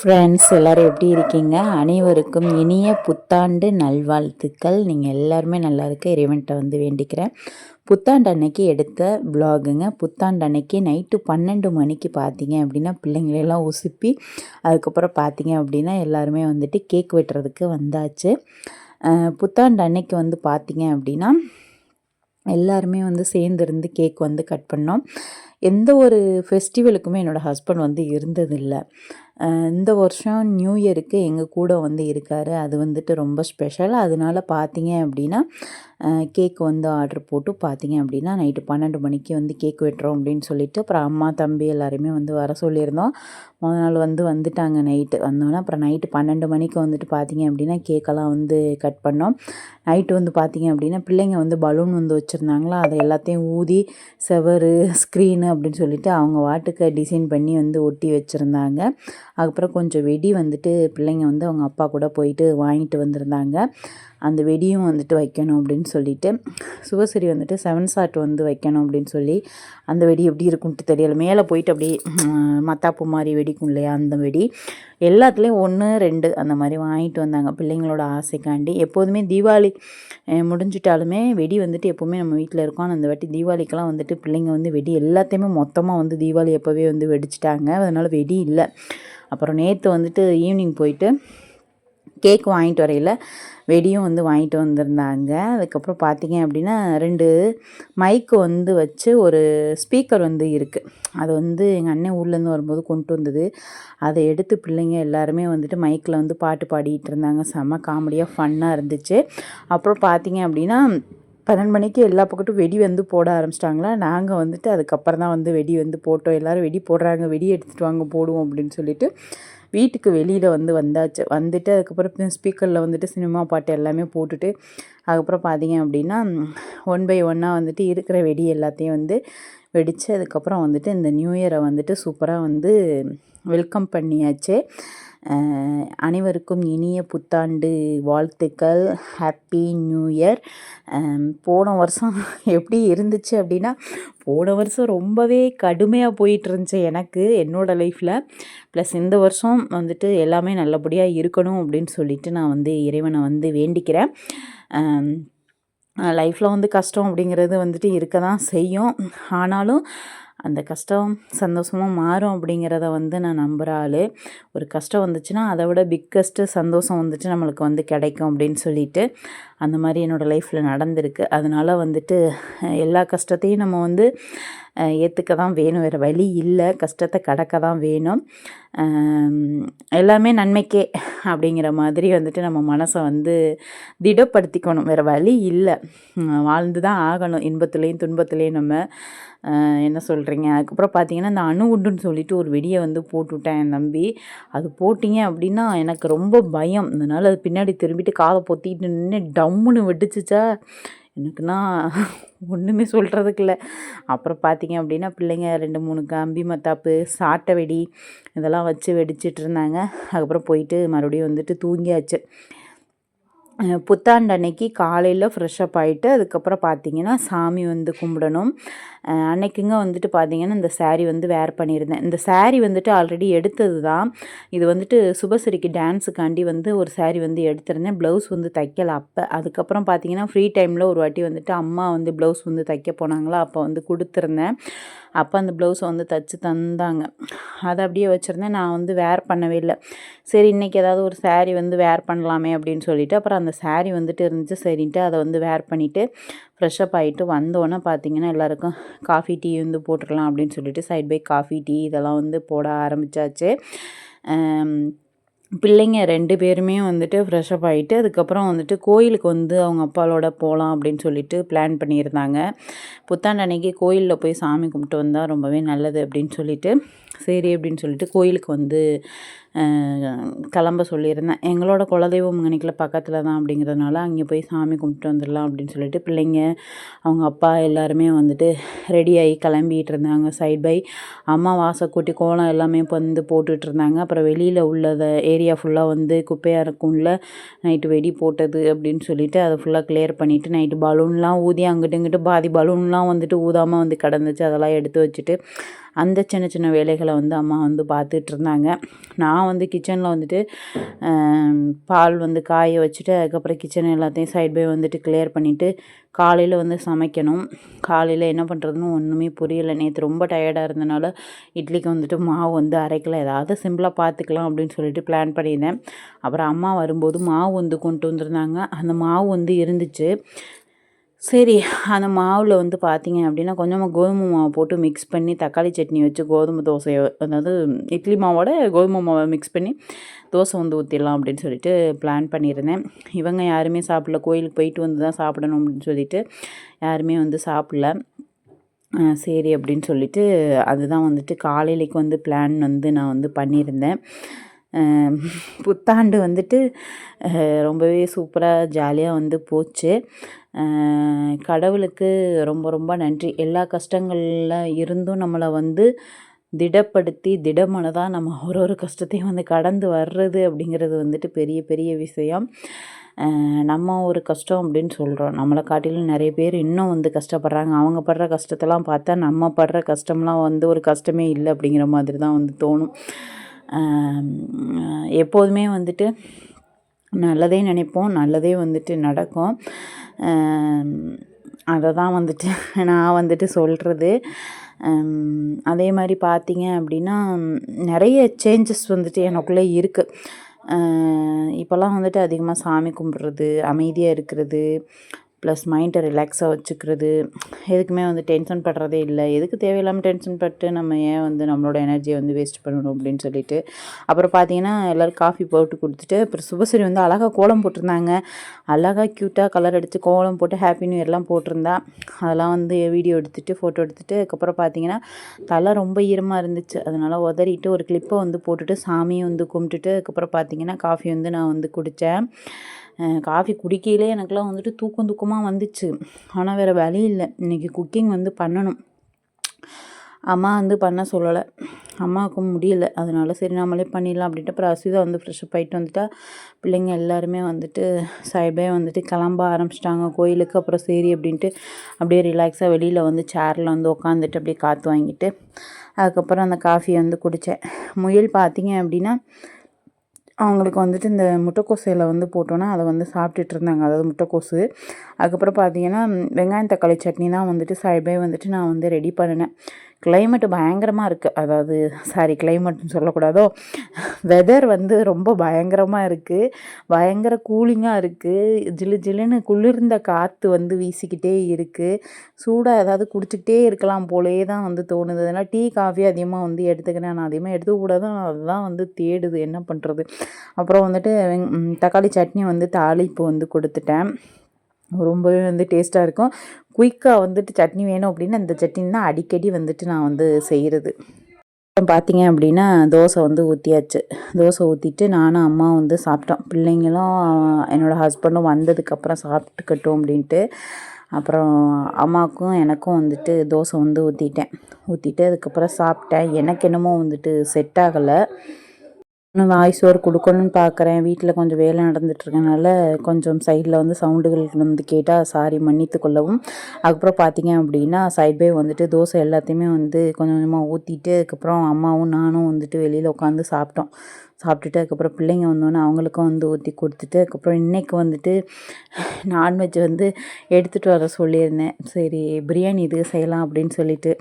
Friends எல்லோரும் எப்படி இருக்கீங்க? அனைவருக்கும் இனிய புத்தாண்டு நல்வாழ்த்துக்கள். நீங்கள் எல்லாருமே நல்லா இருக்க இறைவன்கிட்ட வந்து வேண்டிக்கிறேன். புத்தாண்டு அன்னைக்கு எடுத்த ப்ளாகுங்க புத்தாண்டு அன்னைக்கு நைட்டு பன்னெண்டு மணிக்கு பார்த்தீங்க அப்படின்னா பிள்ளைங்களெல்லாம் உசுப்பி அதுக்கப்புறம் பார்த்தீங்க அப்படின்னா எல்லாருமே வந்துட்டு கேக் வெட்டுறதுக்கு வந்தாச்சு. புத்தாண்டு அன்னைக்கு வந்து பார்த்தீங்க அப்படின்னா எல்லாருமே வந்து சேர்ந்துருந்து கேக் வந்து கட் பண்ணோம். எந்த ஒரு ஃபெஸ்டிவலுக்குமே என்னோடய ஹஸ்பண்ட் வந்து இருந்ததில்லை. இந்த வருஷம் நியூ இயருக்கு எங்கள் கூட வந்து இருக்கார். அது வந்துட்டு ரொம்ப ஸ்பெஷல். அதனால பார்த்தீங்க அப்படின்னா கேக் வந்து ஆர்டர் போட்டு பார்த்தீங்க அப்படின்னா நைட்டு பன்னெண்டு மணிக்கு வந்து கேக் வெட்டுறோம் அப்படின்னு சொல்லிட்டு அப்புறம் அம்மா தம்பி எல்லாருமே வந்து வர சொல்லியிருந்தோம். முத நாள் வந்து வந்துட்டாங்க நைட்டு. வந்தோன்னே அப்புறம் நைட்டு பன்னெண்டு மணிக்கு வந்துட்டு பார்த்தீங்க அப்படின்னா கேக்கெல்லாம் வந்து கட் பண்ணோம். நைட்டு வந்து பார்த்தீங்க அப்படின்னா பிள்ளைங்க வந்து பலூன் வந்து வச்சுருந்தாங்களா? அதை எல்லாத்தையும் ஊதி செவரு ஸ்க்ரீனு அப்படின்னு சொல்லிட்டு அவங்க வாட்டுக்கு டிசைன் பண்ணி வந்து ஒட்டி வச்சுருந்தாங்க. அதுக்கப்புறம் கொஞ்சம் வெடி வந்துட்டு பிள்ளைங்க வந்து அவங்க அப்பா கூட போயிட்டு வாங்கிட்டு வந்திருந்தாங்க. அந்த வெடியும் வந்துட்டு வைக்கணும் அப்படின்னு சொல்லிட்டு சுபசரி வந்துட்டு செவன் சாட் வந்து வைக்கணும் அப்படின்னு சொல்லி அந்த வெடி எப்படி இருக்குன்ட்டு தெரியல. மேலே போயிட்டு அப்படியே மத்தாப்பு மாதிரி வெடிக்கும் இல்லையா அந்த வெடி. எல்லாத்துலேயும் ஒன்று ரெண்டு அந்த மாதிரி வாங்கிட்டு வந்தாங்க பிள்ளைங்களோட ஆசைக்காண்டி. எப்போதுமே தீபாவளி முடிஞ்சிட்டாலுமே வெடி வந்துட்டு எப்போவுமே நம்ம வீட்டில் இருக்கோம். ஆனால் அந்த வாட்டி தீபாவளிக்கெல்லாம் வந்துட்டு பிள்ளைங்க வந்து வெடி எல்லாத்தையுமே மொத்தமாக வந்து தீபாவளி எப்போவே வந்து வெடிச்சிட்டாங்க. அதனால் வெடி இல்லை. அப்புறம் நேற்று வந்துட்டு ஈவினிங் போயிட்டு கேக் வாங்கிட்டு வரையில் வெடியும் வந்து வாங்கிட்டு வந்திருந்தாங்க. அதுக்கப்புறம் பார்த்தீங்க அப்படின்னா ரெண்டு மைக்கு வந்து வச்சு ஒரு ஸ்பீக்கர் வந்து இருக்குது அது வந்து எங்கள் அண்ணன் ஊர்லேருந்து வரும்போது கொண்டு வந்தது. அதை எடுத்து பிள்ளைங்க எல்லாருமே வந்துட்டு மைக்கில் வந்து பாட்டு பாடிட்டு இருந்தாங்க. செம்ம காமெடியாக ஃபன்னாக இருந்துச்சு. அப்புறம் பார்த்தீங்க அப்படின்னா பன்னெண்டு மணிக்கு எல்லா பக்கட்டும் வெடி வந்து போட ஆரம்பிச்சிட்டாங்களா? நாங்கள் வந்துட்டு அதுக்கப்புறம் தான் வந்து வெடி வந்து போட்டோம். எல்லோரும் வெடி போடுறாங்க. வெடி எடுத்துகிட்டு வாங்க போடுவோம் அப்படின்னு சொல்லிட்டு வீட்டுக்கு வெளியில் வந்து வந்தாச்சு. வந்துட்டு அதுக்கப்புறம் ஸ்பீக்கரில் வந்துட்டு சினிமா பாட்டு எல்லாமே போட்டுட்டு அதுக்கப்புறம் பார்த்தீங்க அப்படின்னா ஒன் பை ஒன்னாக வந்துட்டு இருக்கிற வெடி எல்லாத்தையும் வந்து வெடித்து அதுக்கப்புறம் வந்துட்டு இந்த நியூ இயரை வந்துட்டு சூப்பராக வந்து வெல்கம் பண்ணியாச்சு. அனைவருக்கும் இனிய புத்தாண்டு வாழ்த்துக்கள். ஹாப்பி நியூ இயர் போன வருஷம் எப்படி இருந்துச்சு அப்படின்னா போன வருஷம் ரொம்பவே கடுமையாக போயிட்டு இருந்துச்சு எனக்கு என்னோடய லைஃப்பில் ப்ளஸ் இந்த வருஷம் வந்துட்டு எல்லாமே நல்லபடியாக இருக்கணும் அப்படின்னு சொல்லிட்டு நான் வந்து இறைவனை வந்து வேண்டிக்கிறேன். லைஃப்பில் வந்து கஷ்டம் அப்படிங்கிறது வந்துட்டு இருக்க தான் செய்யும். ஆனாலும் அந்த கஷ்டம் சந்தோஷமாக மாறும் அப்படிங்கிறத வந்து நான் நம்புகிற ஆள். ஒரு கஷ்டம் வந்துச்சுன்னா அதை விட பிக்கஸ்ட்டு சந்தோஷம் வந்துட்டு நம்மளுக்கு வந்து கிடைக்கும் அப்படின்னு சொல்லிட்டு அந்த மாதிரி என்னோடய லைஃப்பில் நடந்திருக்கு. அதனால் வந்துட்டு எல்லா கஷ்டத்தையும் நம்ம வந்து ஏற்றுக்க தான் வேணும். வேறு வழி இல்லை. கஷ்டத்தை கடக்க தான் வேணும் எல்லாமே நன்மைக்கே அப்படிங்கிற மாதிரி வந்துட்டு நம்ம மனசை வந்து திடப்படுத்திக்கணும். வேறு வழி இல்லை. வாழ்ந்து தான் ஆகணும். இன்பத்துலேயும் துன்பத்துலேயும் நம்ம என்ன சொல்கிறீங்க அதுக்கப்புறம் பார்த்தீங்கன்னா இந்த அணு உண்டுன்னு சொல்லிட்டு ஒரு வெடியை வந்து போட்டுவிட்டேன் என் தம்பி. அது போட்டிங்க அப்படின்னா எனக்கு ரொம்ப பயம். அதனால் அது பின்னாடி திரும்பிட்டு காதை பொத்திட்டு நின்று டவுன் டம்முன்னு வெடிச்சிச்சா எனக்குன்னா ஒன்றுமே சொல்கிறதுக்கு இல்லை அப்புறம் பார்த்தீங்க அப்படின்னா பிள்ளைங்க ரெண்டு மூணு கம்பி மத்தாப்பு சாட்டை வெடி இதெல்லாம் வச்சு வெடிச்சிட்டு இருந்தாங்க. அதுக்கப்புறம் போயிட்டு மறுபடியும் வந்துட்டு தூங்கியாச்சு. புத்தாண்டு அன்னைக்கு காலையில் ஃப்ரெஷ்ஷப் ஆகிட்டு அதுக்கப்புறம் பார்த்தீங்கன்னா சாமி வந்து கும்பிடணும். அன்னைக்குங்க வந்துட்டு பார்த்தீங்கன்னா இந்த சேரீ வந்து வேர் பண்ணியிருந்தேன். இந்த சேரீ வந்துட்டு ஆல்ரெடி எடுத்தது தான். இது வந்துட்டு சுபஸ்ரீக்கு டான்ஸுக்காண்டி வந்து ஒரு சேரீ வந்து எடுத்திருந்தேன். ப்ளவுஸ் வந்து தைக்கல அப்போ. அதுக்கப்புறம் பார்த்தீங்கன்னா ஃப்ரீ டைமில் ஒரு வாட்டி வந்துட்டு அம்மா வந்து ப்ளவுஸ் வந்து தைக்க போனாங்களா அப்போ வந்து கொடுத்துருந்தேன். அப்போ அந்த ப்ளவுஸை வந்து தைச்சி தந்தாங்க. அதை அப்படியே வச்சுருந்தேன். நான் வந்து வேர் பண்ணவே இல்லை. சரி இன்றைக்கி ஏதாவது ஒரு சாரீ வந்து வேர் பண்ணலாமே அப்படின்னு சொல்லிவிட்டு அப்புறம் அந்த சேரீ வந்துட்டு இருந்துச்சு. சரின்ட்டு அதை வந்து வேர் பண்ணிவிட்டு ஃப்ரெஷ்ஷப் ஆகிட்டு வந்தோன்னே பார்த்தீங்கன்னா எல்லாேருக்கும் காஃபி டீ வந்து போட்டுடலாம் அப்படின்னு சொல்லிட்டு சைட் பை காஃபி டீ இதெல்லாம் வந்து போட ஆரம்பித்தாச்சு பிள்ளைங்க ரெண்டு பேருமே வந்துட்டு ஃப்ரெஷ்அப் ஆகிட்டு அதுக்கப்புறம் வந்துட்டு கோயிலுக்கு வந்து அவங்க அப்பாவோட போகலாம் அப்படின்னு சொல்லிட்டு பிளான் பண்ணியிருந்தாங்க. புத்தாண்டு அன்னைக்கு கோயிலில் போய் சாமி கும்பிட்டு வந்தால் ரொம்பவே நல்லது அப்படின்னு சொல்லிட்டு சரி அப்படின்னு சொல்லிட்டு கோயிலுக்கு வந்து கிளம்ப சொல்லியிருந்தேன். எங்களோட குலதெய்வம் மணிக்கில் பக்கத்தில் தான் அப்படிங்கிறதுனால அங்கே போய் சாமி கும்பிட்டு வந்துடலாம் அப்படின்னு சொல்லிட்டு பிள்ளைங்க அவங்க அப்பா எல்லாருமே வந்துட்டு ரெடியாகி கிளம்பிகிட்டு இருந்தாங்க. சைட் பை அம்மா வாசை கூட்டி கோலம் எல்லாமே வந்து போட்டுட்டு இருந்தாங்க. அப்புறம் வெளியில் உள்ளத ஏரியா ஃபுல்லாக வந்து குப்பையாக இருக்கும்ல நைட்டு வெடி போட்டது அப்படின்னு சொல்லிட்டு அதை ஃபுல்லாக கிளியர் பண்ணிவிட்டு நைட்டு பலூன்லாம் ஊதி அங்கிட்டு இங்கிட்டு பாதி பலூன்லாம் வந்துட்டு ஊதாமல் வந்து கிடந்துச்சு. அதெல்லாம் எடுத்து வச்சுட்டு அந்த சின்ன சின்ன வேலைகளை வந்து அம்மா வந்து பார்த்துட்டு இருந்தாங்க நான் வந்து கிச்சனில் வந்துட்டு பால் வந்து காய வச்சுட்டு அதுக்கப்புறம் கிச்சன் எல்லாத்தையும் சைட் பை வந்துட்டு கிளியர் பண்ணிவிட்டு காலையில் வந்து சமைக்கணும். காலையில் என்ன பண்ணுறதுன்னு ஒன்றுமே புரியலை. நேற்று ரொம்ப டயர்டாக இருந்தனால இட்லிக்கு வந்துட்டு மாவு வந்து அரைக்கல. ஏதாவது சிம்பிளாக பார்த்துக்கலாம் அப்படின்னு சொல்லிட்டு பிளான் பண்ணியிருந்தேன். அப்புறம் அம்மா வரும்போது மாவு வந்து கொண்டு வந்திருந்தாங்க. அந்த மாவு வந்து இருந்துச்சு. சரி அந்த மாவில் வந்து பார்த்தீங்க அப்படின்னா கொஞ்சமாக கோதுமை மாவு போட்டு மிக்ஸ் பண்ணி தக்காளி சட்னி வச்சு கோதுமை தோசையை அதாவது இட்லி மாவோட கோதுமை மாவை மிக்ஸ் பண்ணி தோசை வந்து ஊற்றிடலாம் அப்படின்னு சொல்லிட்டு பிளான் பண்ணியிருந்தேன். இவங்க யாருமே சாப்பிடல. கோயிலுக்கு போயிட்டு வந்து தான் சாப்பிடணும் அப்படின்னு சொல்லிட்டு யாருமே வந்து சாப்பிடல. சரி அப்படின்னு சொல்லிட்டு அதுதான் வந்துட்டு காலையிலைக்கு வந்து பிளான் வந்து நான் வந்து பண்ணியிருந்தேன். புத்தாண்டு வந்துட்டு ரொம்பவே சூப்பராக ஜாலியாக வந்து போச்சு. கடவுளுக்கு ரொம்ப ரொம்ப நன்றி. எல்லா கஷ்டங்களில் இருந்தும் நம்மளை வந்து திடப்படுத்தி திடமனதாக நம்ம ஒரு ஒரு கஷ்டத்தையும் வந்து கடந்து வர்றது அப்படிங்கிறது வந்துட்டு பெரிய பெரிய விஷயம். நம்ம ஒரு கஷ்டம் அப்படின்னு சொல்கிறோம் நம்மளை காட்டிலும் நிறைய பேர் இன்னும் வந்து கஷ்டப்படுறாங்க. அவங்க படுற கஷ்டத்தெல்லாம் பார்த்தா நம்ம படுற கஷ்டம்லாம் வந்து ஒரு கஷ்டமே இல்லை அப்படிங்கிற மாதிரி தான் வந்து தோணும். எப்போதுமே வந்துட்டு நல்லதே நினைப்போம் நல்லதே வந்துட்டு நடக்கும். அதை தான் வந்துட்டு நான் வந்துட்டு சொல்கிறது அதே மாதிரி பார்த்தீங்க அப்படின்னா நிறைய சேஞ்சஸ் வந்துட்டு எனக்குள்ளே இருக்குது இப்போல்லாம் வந்துட்டு அதிகமாக சாமி கும்பிட்றது அமைதியாக இருக்கிறது ப்ளஸ் மைண்டை ரிலாக்ஸாக வச்சுக்கிறது. எதுக்குமே வந்து டென்ஷன் படுறதே இல்லை. எதுக்கு தேவையில்லாமல் டென்ஷன் பட்டு நம்ம ஏன் வந்து நம்மளோட எனர்ஜியை வந்து வேஸ்ட் பண்ணணும் அப்படின்னு சொல்லிட்டு. அப்புறம் பார்த்தீங்கன்னா எல்லோரும் காஃபி போட்டு கொடுத்துட்டு அப்புறம் சுபஸ்ரீ வந்து அழகாக கோலம் போட்டிருந்தாங்க. அழகாக க்யூட்டாக கலர் அடித்து கோலம் போட்டு ஹாப்பி நியூ இயர்லாம் போட்டிருந்தா. அதெல்லாம் வந்து வீடியோ எடுத்துகிட்டு ஃபோட்டோ எடுத்துகிட்டு அதுக்கப்புறம் பார்த்தீங்கன்னா தலை ரொம்ப ஈரமாக இருந்துச்சு. அதனால் உதறிட்டு ஒரு கிளிப்பை வந்து போட்டுட்டு சாமியை வந்து கும்பிட்டுட்டு அதுக்கப்புறம் பார்த்தீங்கன்னா காஃபி வந்து நான் வந்து குடித்தேன் காஃபி குடிக்கையிலே எனக்குலாம் வந்துட்டு தூக்கம் தூக்கமாக வந்துச்சு. ஆனால் வேறு வழி இல்லை. இன்றைக்கி குக்கிங் வந்து பண்ணணும். அம்மா வந்து பண்ண சொல்லலை. அம்மாவுக்கு முடியல. அதனால சரி நம்மளே பண்ணிடலாம் அப்படின்ட்டு அப்புறம் அஸ்விதா வந்து ஃப்ரெஷ்அப் ஆகிட்டு வந்துட்டா. பிள்ளைங்க எல்லாருமே வந்துட்டு சாய்பே வந்துட்டு கிளம்ப ஆரம்பிச்சிட்டாங்க. கோயிலுக்கு அப்புறம் சரி அப்படின்ட்டு அப்படியே ரிலாக்ஸாக வெளியில் வந்து சேரில் வந்து உட்காந்துட்டு அப்படியே காற்று வாங்கிட்டு அதுக்கப்புறம் அந்த காஃபியை வந்து குடித்தேன் முயல் பார்த்தீங்க அப்படின்னா அவங்களுக்கு வந்துட்டு இந்த முட்டைக்கோஸ் இலை வந்து போட்டோன்னா அதை வந்து சாப்பிட்டுட்டு இருந்தாங்க. அதாவது முட்டைக்கோசு அதுக்கப்புறம் பார்த்தீங்கன்னா வெங்காயம் தக்காளி சட்னி தான் வந்துட்டு சாய்பே வந்துட்டு நான் வந்து ரெடி பண்ணினேன். கிளைமேட்டு பயங்கரமாக இருக்குது அதாவது சாரி கிளைமேட்னு சொல்லக்கூடாதோ. வெதர் வந்து ரொம்ப பயங்கரமாக இருக்குது பயங்கர கூலிங்காக இருக்குது ஜிலு ஜிலுன்னு குளிர்ந்த காற்று வந்து வீசிக்கிட்டே இருக்குது சூடாக ஏதாவது குடிச்சிக்கிட்டே இருக்கலாம் போலே தான் வந்து தோணுது. அதனால் டீ காஃபி அதிகமாக வந்து எடுத்துக்கிறேன் நான் அதிகமாக எடுத்துக்கூடாது அதுதான் வந்து தேடுது என்ன பண்ணுறது அப்புறம் வந்துட்டு தக்காளி சட்னி வந்து தாளிப்பு வந்து கொடுத்துட்டேன். ரொம்பவே வந்து டேஸ்ட்டாக இருக்கும். குயிக்காக வந்துட்டு சட்னி வேணும் அப்படின்னு இந்த சட்னி தான் அடிக்கடி வந்துட்டு நான் வந்து செய்கிறது பார்த்தீங்க அப்படின்னா தோசை வந்து ஊற்றியாச்சு தோசை ஊற்றிட்டு நானும் அம்மா வந்து சாப்பிட்டோம். பிள்ளைங்களும் என்னோடய ஹஸ்பண்டும் வந்ததுக்கப்புறம் சாப்பிட்டுக்கட்டும் அப்படின்ட்டு. அப்புறம் அம்மாவுக்கும் எனக்கும் வந்துட்டு தோசை வந்து ஊற்றிட்டேன் ஊற்றிட்டு அதுக்கப்புறம் சாப்பிட்டேன். எனக்கு என்னமோ வந்துட்டு செட் ஆகலை. இன்னும் வாய்ஸ் ஓவர் கொடுக்கணும்னு பார்க்குறேன் வீட்டில் கொஞ்சம் வேலை நடந்துட்டுருக்கனால கொஞ்சம் சைடில் வந்து சவுண்டுகள் வந்து கேட்டால் சாரி மன்னித்து கொள்ளவும். அதுக்கப்புறம் பார்த்தீங்க அப்படின்னா சைட் பை வந்துட்டு தோசை எல்லாத்தையுமே வந்து கொஞ்சம் கொஞ்சமாக ஊற்றிட்டு அதுக்கப்புறம் அம்மாவும் நானும் வந்துட்டு வெளியில் உட்காந்து சாப்பிட்டோம். சாப்பிட்டுட்டு அதுக்கப்புறம் பிள்ளைங்க வந்தோன்னே அவங்களுக்கும் வந்து ஊற்றி கொடுத்துட்டு அதுக்கப்புறம் இன்றைக்கி வந்துட்டு நான்வெஜ் வந்து எடுத்துகிட்டு வர சொல்லியிருந்தேன். சரி பிரியாணி இது செய்யலாம் அப்படின்னு சொல்லிட்டு.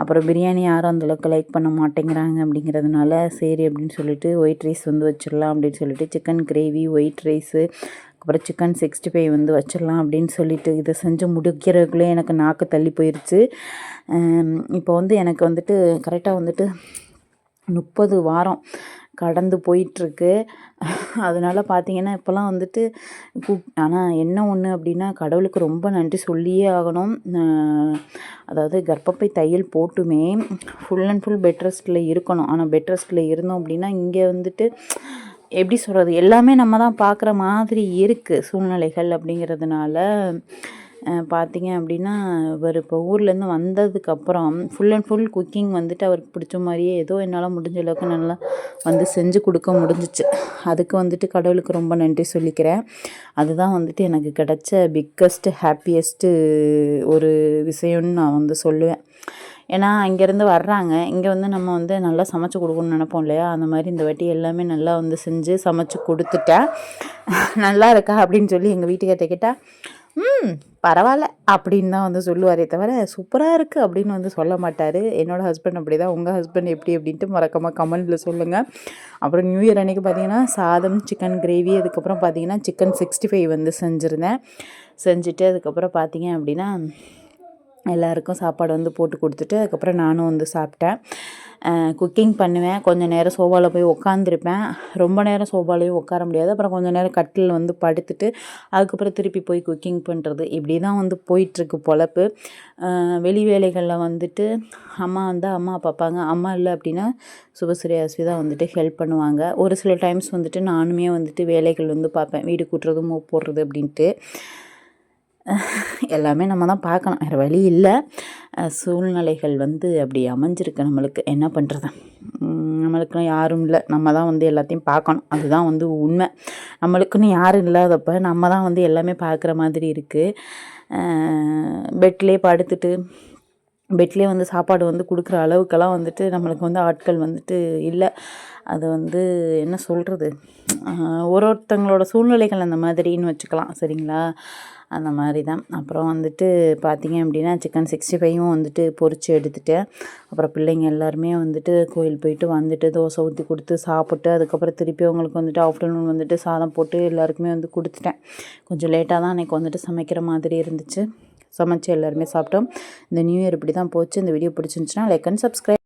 அப்புறம் பிரியாணி யாரும் அந்தளவுக்கு லைக் பண்ண மாட்டேங்கிறாங்க அப்படிங்கிறதுனால சரி அப்படின்னு சொல்லிட்டு ஒயிட் ரைஸ் வந்து வச்சிடலாம் அப்படின்னு சொல்லிட்டு சிக்கன் கிரேவி ஒயிட் ரைஸு அப்புறம் சிக்கன் சிக்ஸ்டி ஃபைவ் வந்து வச்சிடலாம் அப்படின்னு சொல்லிட்டு இதை செஞ்சு முடிக்கிறதுக்குள்ளே எனக்கு நாக்கு தள்ளி போயிடுச்சு இப்போ வந்து எனக்கு வந்துட்டு கரெக்டாக வந்துட்டு முப்பது வாரம் கடந்து போயிட்டுருக்கு. அதனால் பார்த்தீங்கன்னா இப்போல்லாம் வந்துட்டு குக் ஆனால் என்ன ஒன்று அப்படின்னா கடவுளுக்கு ரொம்ப நன்றி சொல்லியே ஆகணும். அதாவது கர்ப்பப்பை தையல் போட்டுமே ஃபுல் அண்ட் ஃபுல் பெட் ரெஸ்ட்டில் இருக்கணும். ஆனால் பெட் ரெஸ்ட்டில் இருந்தோம் அப்படின்னா இங்கே வந்துட்டு எப்படி சொல்கிறது எல்லாமே நம்ம தான் பார்க்குற மாதிரி இருக்குது சூழ்நிலைகள் அப்படிங்கிறதுனால பார்த்தீங்க அப்படின்னா இவர் இப்போ ஊர்லேருந்து வந்ததுக்கப்புறம் ஃபுல் அண்ட் ஃபுல் குக்கிங் வந்துட்டு அவருக்கு பிடிச்ச மாதிரியே ஏதோ என்னால் முடிஞ்ச அளவுக்கு நல்லா வந்து செஞ்சு கொடுக்க முடிஞ்சிச்சு. அதுக்கு வந்துட்டு கடவுளுக்கு ரொம்ப நன்றி சொல்லிக்கிறேன். அதுதான் வந்துட்டு எனக்கு கிடைச்ச பிக்கஸ்ட்டு ஹாப்பியஸ்ட்டு ஒரு விஷயம்னு நான் வந்து சொல்லுவேன். ஏன்னா இங்கேருந்து வர்றாங்க. இங்கே வந்து நம்ம வந்து நல்லா சமைச்சு கொடுக்கணும்னு நினைப்போம் இல்லையா? அந்த மாதிரி இந்த வாட்டி எல்லாமே நல்லா வந்து செஞ்சு சமைச்சு கொடுத்துட்டேன். நல்லா இருக்கா அப்படின்னு சொல்லி எங்கள் வீட்டுக்கிட்ட கேட்டால் ம் பரவாயில்ல அப்படின்னு தான் வந்து சொல்லுவாரே தவிர சூப்பராக இருக்குது அப்படின்னு வந்து சொல்ல மாட்டார். என்னோடய ஹஸ்பண்ட் அப்படி தான் உங்கள் ஹஸ்பண்ட் எப்படி அப்படின்ட்டு மறக்காமல் கமெண்ட்டில் சொல்லுங்கள் அப்புறம் நியூ இயர் அன்றைக்கி பார்த்தீங்கன்னா சாதம் சிக்கன் கிரேவி அதுக்கப்புறம் பார்த்தீங்கன்னா சிக்கன் சிக்ஸ்டி ஃபைவ் வந்து செஞ்சுருந்தேன். செஞ்சுட்டு அதுக்கப்புறம் பார்த்தீங்க அப்படின்னா எல்லாருக்கும் சாப்பாடு வந்து போட்டு கொடுத்துட்டு அதுக்கப்புறம் நானும் வந்து சாப்பிட்டேன். குக்கிங் பண்ணுவேன். கொஞ்சம் நேரம் சோஃபாவில் போய் உட்காந்துருப்பேன் ரொம்ப நேரம் சோஃபாலையும் உட்கார முடியாது. அப்புறம் கொஞ்சம் நேரம் கட்டில் வந்து படுத்துட்டு அதுக்கப்புறம் திருப்பி போய் குக்கிங் பண்ணுறது இப்படி தான் வந்து போயிட்டுருக்கு பொழப்பு. வெளி வேலைகளில் வந்துட்டு அம்மா வந்து அம்மா பார்ப்பாங்க. அம்மா இல்லை அப்படின்னா சுபஸ்ரீ அஸ்வி தான் வந்துட்டு ஹெல்ப் பண்ணுவாங்க. ஒரு சில டைம்ஸ் வந்துட்டு நானுமே வந்துட்டு வேலைகள் வந்து பார்ப்பேன். வீடு கூட்டுறது மூ போடுறது அப்படின்ட்டு. எல்லாமே நம்ம தான் பார்க்கணும். வேறு வழி இல்லை. சூழ்நிலைகள் வந்து அப்படி அமைஞ்சிருக்கு நம்மளுக்கு. என்ன பண்ணுறது நம்மளுக்குன்னு யாரும் இல்லை. நம்ம தான் வந்து எல்லாத்தையும் பார்க்கணும். அதுதான் வந்து உண்மை. நம்மளுக்குன்னு யாரும் இல்லாதப்ப நம்ம தான் வந்து எல்லாமே பார்க்குற மாதிரி இருக்குது பெட்லேயே படுத்துட்டு பெட்லேயே வந்து சாப்பாடு வந்து கொடுக்குற அளவுக்கெல்லாம் வந்துட்டு நம்மளுக்கு வந்து ஆட்கள் வந்துட்டு இல்லை. அது வந்து என்ன சொல்கிறது ஒரு ஒருத்தங்களோட சூழ்நிலைகள் அந்த மாதிரின்னு வச்சுக்கலாம். சரிங்களா? அந்த மாதிரி தான். அப்புறம் வந்துட்டு பார்த்திங்க அப்படின்னா சிக்கன் சிக்ஸ்டி ஃபைவும் வந்துட்டு பொரித்து எடுத்துட்டேன் அப்புறம் பிள்ளைங்க எல்லாருமே வந்துட்டு கோயில் போயிட்டு வந்துட்டு தோசை ஊற்றி கொடுத்து சாப்பிட்டு அதுக்கப்புறம் திருப்பி அவங்களுக்கு வந்துட்டு ஆஃப்டர்நூன் வந்துட்டு சாதம் போட்டு எல்லாருக்குமே வந்து கொடுத்துட்டேன். கொஞ்சம் லேட்டாக தான் அன்றைக்கி வந்துட்டு சமைக்கிற மாதிரி இருந்துச்சு. சமைச்சு எல்லாருமே சாப்பிட்டோம். இந்த நியூ இயர் இப்படி தான் போச்சு. இந்த வீடியோ பிடிச்சிருந்துச்சுன்னா லைக் அண்ட் சப்ஸ்கிரைப்